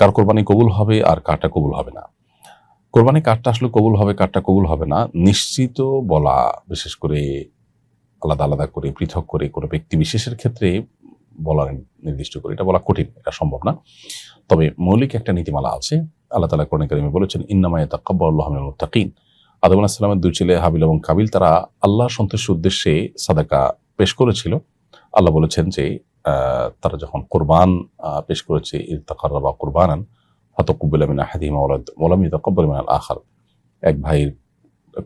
কার কোরবানি কবুল হবে আর কারটা কবুল হবে না। কোরবানি কারটা আসলে কবুল হবে, কারটা কবুল হবে না, নিশ্চিত বলা বিশেষ করে আলাদা আলাদা করে, পৃথক করে কোনো ব্যক্তি বিশেষের ক্ষেত্রে বলা নির্দিষ্ট করে, এটা বলা কঠিন, এটা সম্ভব না। তবে মৌলিক একটা নীতিমালা আছে, আল্লাহ তালা কোরআন কারিমে বলেছেন ইন্নামায় তাকাব্বাল্লাহ মিনাল মুত্তাকিন। আদম আলাহ সাল্লামের দুই ছেলে হাবিল এবং কাবিল, তারা আল্লাহ সন্তুষ্টির উদ্দেশ্যে সাদাকা পেশ করেছিল। আল্লাহ বলেছেন যে তারা যখন কোরবান পেশ করেছে ইরতাকার বা কোরবানান হতকুব্বুল মিন আহাদিহিমা ওয়ালাম ইতাকাব্বাল মিনাল আখার। এক ভাইয়ের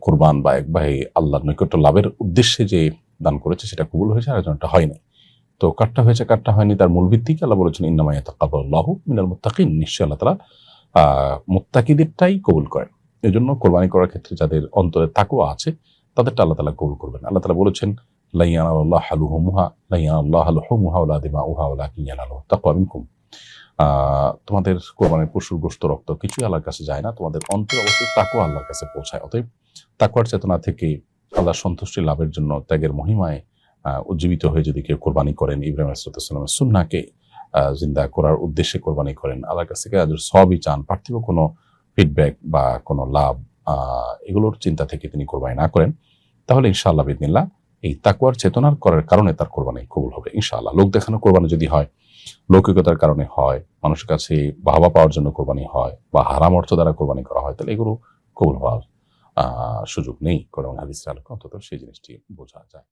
কোরবান বা এক ভাই আল্লাহর নৈকট্য লাভের উদ্দেশ্যে যে দান করেছে, সেটা কবুল হয়েছে, আর একজনটা হয়নি তো কাটটা হয়েছে কাটটা হয়নি, তার মূল ভিত্তিকে আল্লাহ বলেছেন ইন্নামায় তাকাবাল্লাহু মিনাল মুত্তাকিন। নিশ্চয় আল্লাহ তালা মুত্তাকিদেরটাই কবুল করেন। এই জন্য কোরবানি করার ক্ষেত্রে যাদের অন্তরে তাকুয়া আছে, তাদেরটা আল্লাহ তালা কবুল করবেন। আল্লাহ তালা বলেছেন লাইয়ান আল্লাহ হালুহমুহা লাইয়ান আল্লাহ দিমা উহা মিনকুম তোমাদের কোরবানির পশুর গোস্ত রক্ত কিছুই আল্লাহর কাছে যায় না, তোমাদের অন্তর অবশ্যই তাকুয়া আল্লাহর কাছে পৌঁছায়। অতএব তাকুয়ার চেতনা থেকে আল্লাহ সন্তুষ্টি লাভের জন্য ত্যাগের মহিমায় উজ্জীবিত হয়ে যদি কেউ কোরবানি করেন, ইব্রাহিম আসলাতামের সুন্নাকে জিন্দা করার উদ্দেশ্যে কোরবানি করেন, আল্লাহর কাছ থেকে আজর সবই চান, পার্থিব কোনো ফিডব্যাক বা কোনো লাভ এগুলোর চিন্তা থেকে তিনি কোরবানি না করেন, তাহলে ইনশাআল্লাহ বিদিনিল্লাহ এই তাকুয়ার চেতনার করার কারণে তার কোরবানি কবুল হবে, ইনশাআল্লাহ। লোক দেখানো কোরবানি যদি হয়, লৌকিকতার কারণে হয়, মানুষের কাছে বাহবা পাওয়ার জন্য কোরবানি হয় বা হারাম অর্থ দ্বারা কোরবানি করা হয়, তাহলে এগুলো কবুল হওয়ার সুযোগ নেই। কোরআন হাদিসের আলোকে অন্তত সেই জিনিসটি বোঝা যায়।